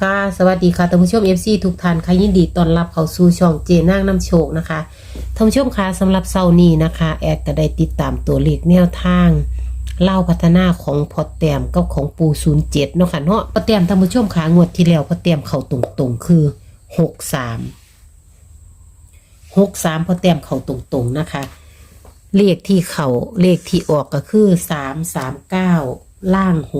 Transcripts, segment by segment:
ค่ะสวัสดีค่ะท่านผู้ชม FC ทุกท่านค่ะยินดีต้อนรับเข้าสู่ช่องเจนางน้ำโชคนะคะท่านผู้ชมคะสำหรับเซานี้นะคะ แอดก็ได้ติดตามตัวเลขแนวทางเล่าพัฒนาของพอแต้มกับของปู07เนาะค่ะเนาะพอแต้มท่านผู้ชมคะงวดที่แล้วพอแต้มเข้าตรงๆคือ63 63พอแต้มเข้าตรงๆนะคะ เลขที่เขาเลขที่ออกก็คือ339ล่าง63พ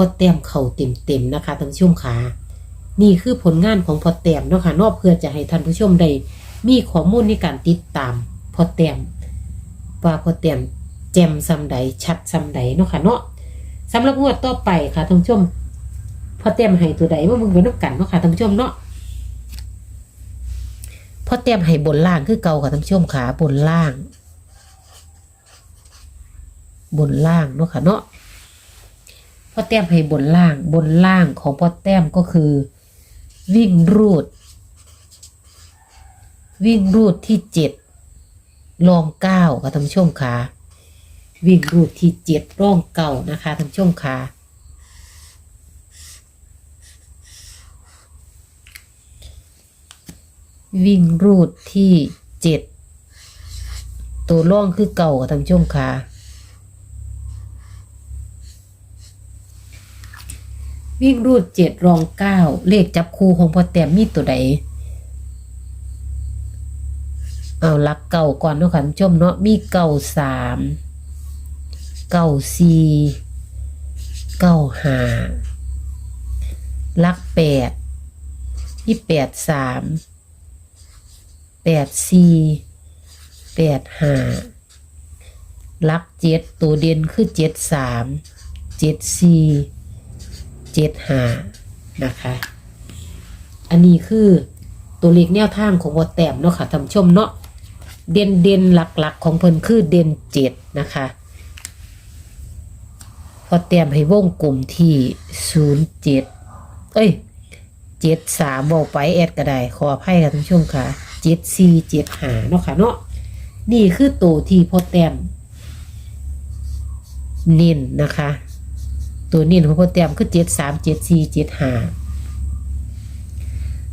อแต้มเข่าเต็มๆนะคะท่านผู้ชมค่ะนี่คือผลงานของพอแต้มเนาะค่ะเนอกเพื่อจะให้ท่านผู้ชมได้มีข้อมูลในการติดตามพอแต้มว่าพอแต้มแจ่มซำใดชัดซำใดเนาะค่ะเนาะสำหรับงวดต่อไปค่ะท่านผู้ชมพอแต้มให้ตัวใดมามึงไปนับกันเนาะค่ะท่านผู้ชมเนาะพอแต้มให้บนล่างคือเก่าค่ะท่านผู้ชมขาบนล่าง บนล่างเนาะค่ะเนาะ อแต้มให้บนล่างบนล่างของพ่อแต้มก็คือ วิ่งรูด วิ่งรูดที่เจ็ดรองเก้าค่ะท่านผู้ชมค่ะวิ่งรูดที่เจ็ดร่องเก่านะคะท่านผู้ชมค่ะวิ่งรูดที่เจ็ดตัวร่องคือเก่าค่ะท่านผู้ชมค่ะ วิ่งรูดเจ็ดรองเก้าเลขจับคู่ของพ่อแต้มมีตัวใดเอาลักเก่าก่อนเนาะค่ะท่านชมเนาะมีเก่าสามเก่าสี่เก่าห้าลักแปดมีแปดสามแปดสี่แปดห้าลักเจ็ดตัวเด่นคือเจ็ดสามเจ็ดสี่ เจ็ดหานะคะ อันนี้คือตัวเลขแนวทางของวอแต้มเนาะค่ะท่านชมเนาะเด่นเด่นหลักๆ ของเพิ่นคือเด่นเจ็ดนะคะพอแต้มให้วงกลุ่มที่ศูนย์เจ็ดเอ้ยเจ็ดสามบอกไปแอดก็ได้ ขออภัยค่ะท่านผู้ชมค่ะเจ็ดสี่เจ็ดหาเนาะค่ะเนาะนี่คือตัวที่พอแต้มเน้นนะคะ ตัวนี้ของพ่อแต้มคือเจ็ดสามเจ็ดสี่เจ็ดห้า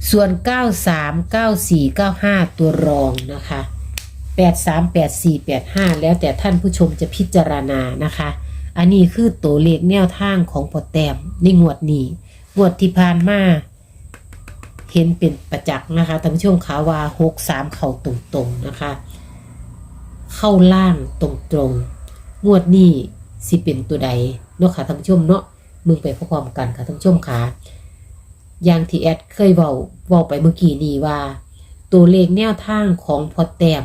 ส่วนเก้าสามเก้าสี่เก้าห้าตัวรองนะคะแปดสามแปดสี่แปดห้าแล้วแต่ท่านผู้ชมจะพิจารณานะคะ อันนี้คือตัวเลขแนวทางของพ่อแต้มในงวดนี้งวดที่ผ่านมาเห็นเป็นประจักษ์นะคะท่านผู้ชมขาว่าหกสามเข่าตรงๆนะคะ เข้าล่างตรงๆงวดนี้สิเป็นตัวใด เนาะค่ะท่านผู้ชมเนาะมึงไปพร้อมกันค่ะท่านผู้ชมค่ะอย่างที่แอดเคยเว้าเว้าไปเมื่อกี้นี้ว่า ตัวเลขแนวทางของพอแต้ม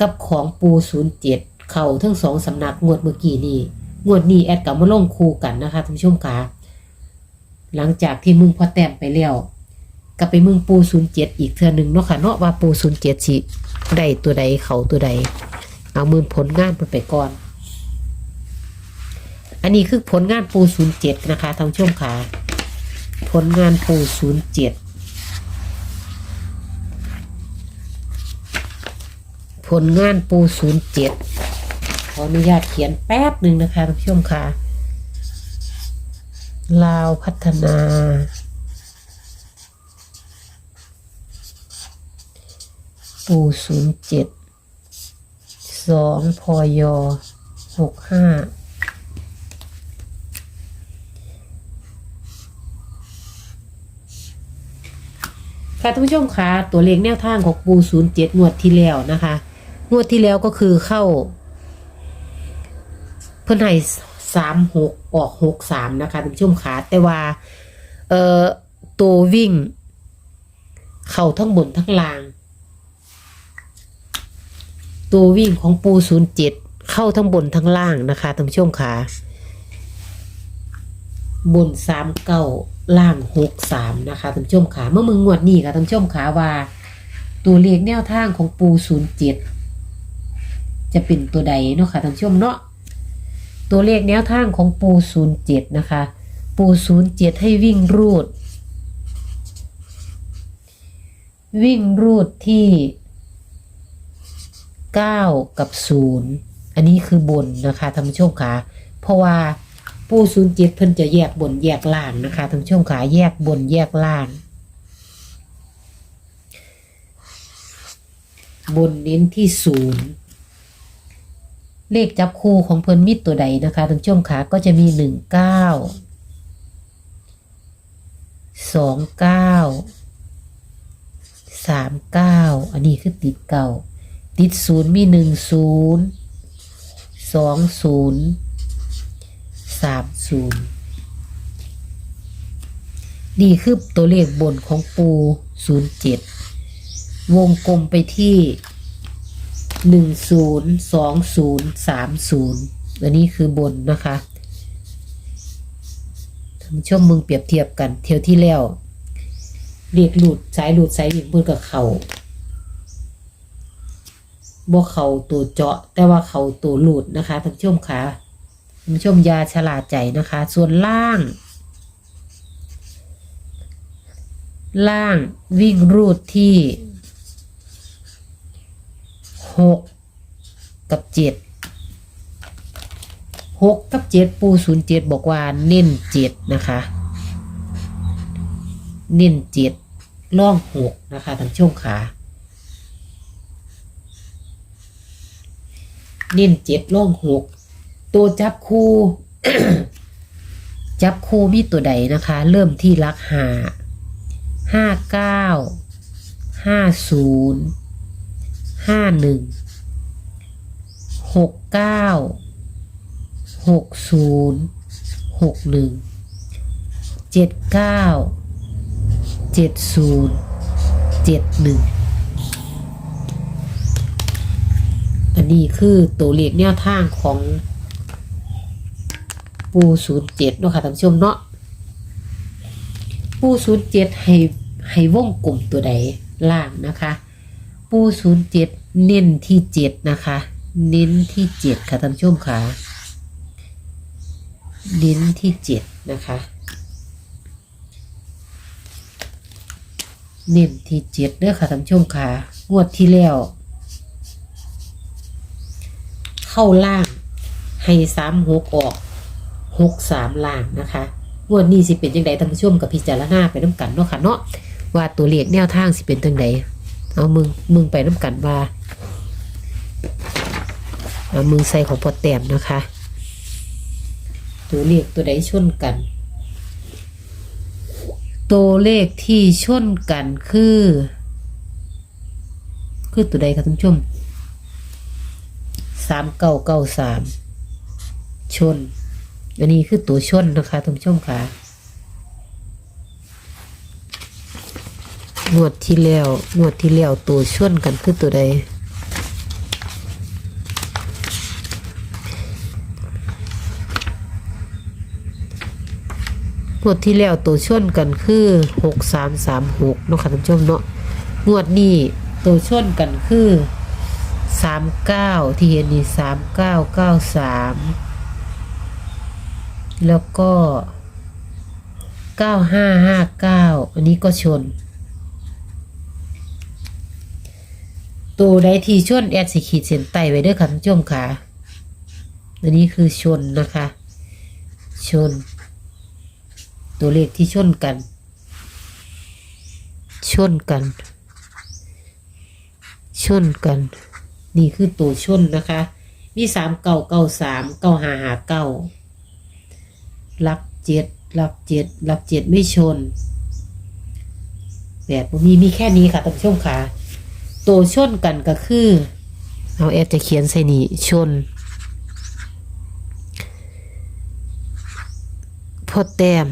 กับของปูศูนย์เจ็ดเขาทั้งสองสำนักงวดเมื่อกี้นี้งวดนี้แอดกับมาลงคู่กันนะคะท่านผู้ชมค่ะหลังจากที่มึงพอแต้มไปแล้วกลับไปมึงปูศูนย์เจ็ดอีกเทื่อหนึ่งเนาะค่ะเนาะว่าปูศูนย์เจ็ดสิได้ตัวใดเขาตัวใด เอามือผลงานไปก่อน อันนี้คือผลงานปูศูนย์เจ็ดนะคะท่านผู้ชมค่ะ ผลงานปูศูนย์เจ็ดผลงานปูศูนย์เจ็ดขออนุญาตเขียนแป๊บหนึ่งนะคะท่านผู้ชมค่ะ ลาวพัฒนา ปูศูนย์เจ็ดสองพยหกห้า ค่ะท่านผู้ชมคะตัวเลขแนวทางของปูศูนย์เจ็ดงวดที่แล้วนะคะงวดที่แล้วก็คือเข้า เพื่อนให้สามหกออกหกสามนะคะท่านผู้ชมคะแต่ว่า เอ่อตัววิ่ง เข้าทั้งบนทั้งล่าง ตัววิ่งของปูศูนย์เจ็ดเข้าทั้งบนทั้งล่างนะคะท่านผู้ชมคะบนสามเก้า ล่างหกสามนะคะท่านชมค่ะเมื่อมึงงวดนี้ค่ะท่านชมค่ะว่า ตัวเลขแนวทางของปูศูนย์เจ็ดจะเป็นตัวใดเนาะค่ะท่านชมเนาะตัวเลขแนวทางของปูศูนย์เจ็ดนะคะ ปูศูนย์เจ็ดให้วิ่งรูด วิ่งรูดที่9กับ0อันนี้คือบนนะคะท่านผู้ชมค่ะเพราะว่า ปูศูนย์เจ็ดเพิ่นจะแยกบนแยกล่างนะคะท่านผู้ชมขาแยกบนแยกล่าง บนเน้นที่ศูนย์เลขจับคู่ของเพิ่นมิดตัวใดนะคะท่านผู้ชมขาก็จะมีหนึ่งเก้าสองเก้าสามเก้าอันนี้คือติดเก่า ติดศูนย์มีหนึ่งศูนย์สองศูนย์ สามศูนย์นี่คือตัวเลขบนของปูศูนย์เจ็ดวงกลมไปที่หนึ่งศูนย์สองศูนย์สามศูนย์อันนี้คือบนนะคะท่านผู้ชมมึงเปรียบเทียบกัน เที่ยวที่แล้วเรียกหลุดสายหลุดสายหลุดเพื่อกับเขาบ่เขาตัวเจาะ แต่ว่าเขาตัวหลุดนะคะท่านผู้ชมค่ะท่า ผู้ชมยาฉลาดใจนะคะ ส่วนล่าง ล่างวิ่งรูดที่หกกับเจ็ดหกกับเจ็ดปูศูนย์เจ็ดบอกว่าเน้นเจ็ดนะคะ เน้นเจ็ดล่องหกนะคะท่านผู้ชมค่ะเน้นเจ็ดล่องหก ตัวจับคู่ จับคู่มีตัวใดนะคะ เริ่มที่ลักหาห้าเก้าห้าศูนย์ห้าหนึ่งหกเก้าหกศูนย์หกหนึ่งเจ็ดเก้าเจ็ดศูนย์เจ็ดหนึ่งอันนี้คือตัวเลขแนวทางของ ปูศูนย์เจ็ดเนาะค่ะท่านผู้ชมเนาะปูศูนย์เจ็ดให้ให้วงกลุ่มตัวใดล่างนะคะ ปูศูนย์เจ็ดเน้นที่เจ็ดนะคะ เน้นที่เจ็ดค่ะท่านผู้ชมค่ะเน้นที่เจ็ดนะคะ เน้นที่เจ็ดเด้อค่ะท่านผู้ชมค่ะงวดที่แล้วเข้าล่างให้สามหกออก หกสามล่างนะคะงวดนี้สิเป็นยังไงท่านผู้ชมกับพิจารณาไปน้ำกันเนาะค่ะเนาะว่าตัวเลขแนวทางสิเป็นจังไดเอามึงมึงไปน้ำกันว่าเอามึงใส่ของพอแต้มนะคะ ตัวเลขตัวใดชนกัน ตัวเลขที่ชนกันคือ คือตัวใดคะท่านผู้ชมสามเก้าเก้าสามชน อันนี้คือตัวชนนะคะท่านผู้ชมค่ะงวดที่แล้วงวดที่แล้วตัวชนกันคือตัวใดงวดที่แล้วตัวชนกันคือหกสามสามหกเนาะค่ะท่านผู้ชมเนาะงวดนี้ตัวชนกันคือสามเก้าที่เห็นนี่สามเก้าเก้าสาม แล้วก็เก้าห้าห้าเก้าอันนี้ก็ชน ตัวใดที่ชนแอดสิขีดเส้นใต้ไว้ด้วยค่ะท่านผู้ชมค่ะอันนี้คือชนนะคะ ชน ตัวเลขที่ชนกัน ชนกัน ชนกัน นี่คือตัวชนนะคะ มีสามเก้าเก้าสามเก้าหาหาเก้า หลักเจ็ดหลักเจ็ดหลักเจ็ดไม่ชน แบบมีมีแค่นี้ค่ะท่านผู้ชมค่ะตัวชนกันก็คือ เอาแอดจะเขียนใส่นี่ชน พอแต้ม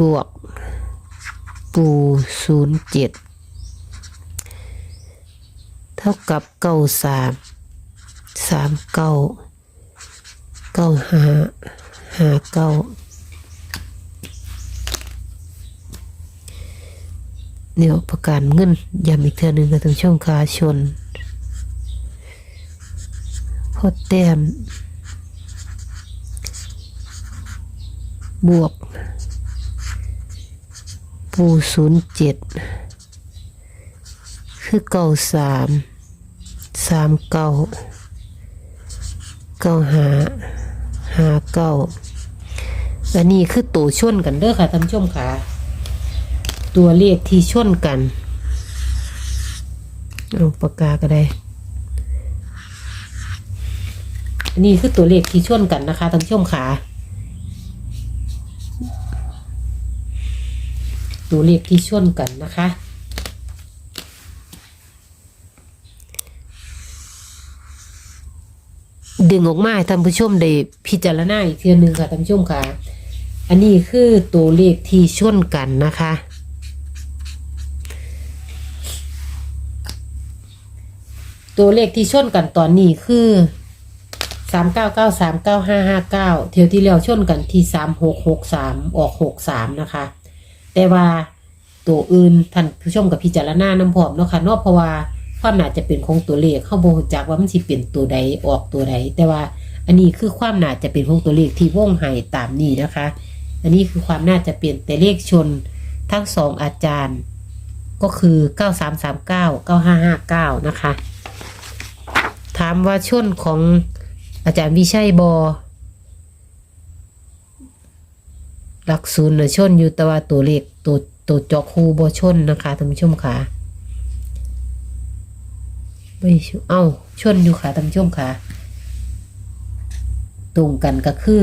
บวก ปูศูนย์เจ็ดเท่ากับเก้าสามสามเก้า เก้าหาหาเก้าเดี๋ยวประกาศเงินย้ำอีกเทื่อหนึ่งกับทางช่องคาชนพอแต้มบวก ปูศูนย์เจ็ดคือเก้าสามสามเก้าเก้าหา หาเก้าอันนี้คือตัวชนกันเด้อค่ะท่านผู้ชมค่ะ ตัวเลขที่ชนกันเอาปากกาก็ได้อันนี้คือตัวเลขที่ชนกันนะคะท่านผู้ชมค่ะ ตัวเลขที่ชนกันนะคะ ดึงออกมาท่านผู้ชมได้พิจารณาอีกเทียหนึ่งค่ะท่านผู้ชมค่ะ อันนี้คือตัวเลขที่ชนกันนะคะ ตัวเลขที่ชนกันตอนนี้คือสามเก้าเก้าสามเก้าห้าห้าเก้าเที่ยวที่แล้วชนกันที่สามหกหกสามออกหกสามนะคะ แต่ว่าตัวอื่นท่านผู้ชมกับพิจารณาน้ำพร้อมเนาะค่ะเนอกเพราะว่า ความน่าจะเป็นของตัวเลขเข้าบรู้จักว่ามันสิเป็นตัวใดออกตัวใดแต่ว่าอันนี้คือความน่าจะเป็นของตัวเลขที่วงให้ตามนี้นะคะ อันนี้คือความน่าจะเป็นแต่เลขชนทั้งสองอาจารย์ ก็คือ9339 9559นะคะ ถามว่าชนของอาจารย์วิชัยบอหลักศูนย์นะชนอยู่แต่ว่าตัวเลขตัวตัวจอคูบอชนนะคะท่านผู้ชมค่ะ ไม่เอ้าชนอยู่ค่ะท่านผู้ชมค่ะ ตรงกันก็คือ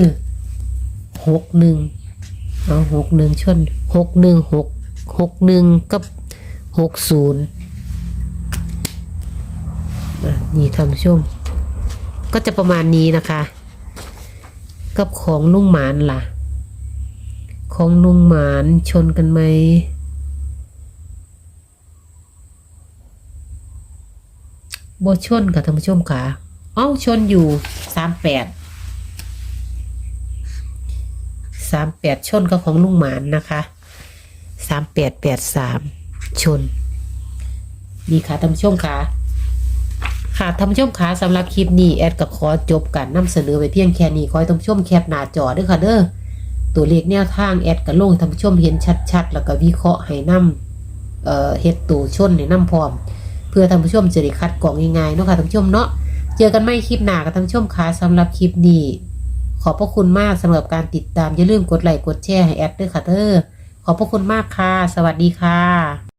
หกหนึ่งเอาหกหนึ่งชนหกหนึ่งหกหกหนึ่งกับหกศูนย์นี่ท่านผู้ชม ก็จะประมาณนี้นะคะ กับของลุงหมานล่ะ ของลุงหมานชนกันไหม โบชนกับท่านผู้ชมค่ะเอ้าชนอยู่สามแปดสามแปดชนกับของลุงหมานนะคะสามแปดแปดสามชนนี่ค่ะท่านผู้ชมค่ะค่ะท่านผู้ชมคะสำหรับคลิปนี้แอดก็ขอจบการนำเสนอไปเพียงแค่นี้ขอให้ท่านผู้ชมแคปหน้าจอด้วยค่ะเด้อตัวเลขแนวทางแอดก็ลงท่านผู้ชมเห็นชัดๆ แล้วก็วิเคราะห์ให้นำเอ่อเฮ็ดตัวชนให้ำพร้อม เพื่อท่านผู้ชมจะได้คัดกรองง่ายๆเนาะค่ะท่านผู้ชมเนาะเจอกันใหม่คลิปหน้ากับท่านผู้ชมคะสำหรับคลิปนี้ขอบพระคุณมากสำหรับการติดตามอย่าลืมกดไลค์กดแชร์ให้แอดด้วยค่ะเด้อขอบพระคุณมากค่ะ สวัสดีค่ะ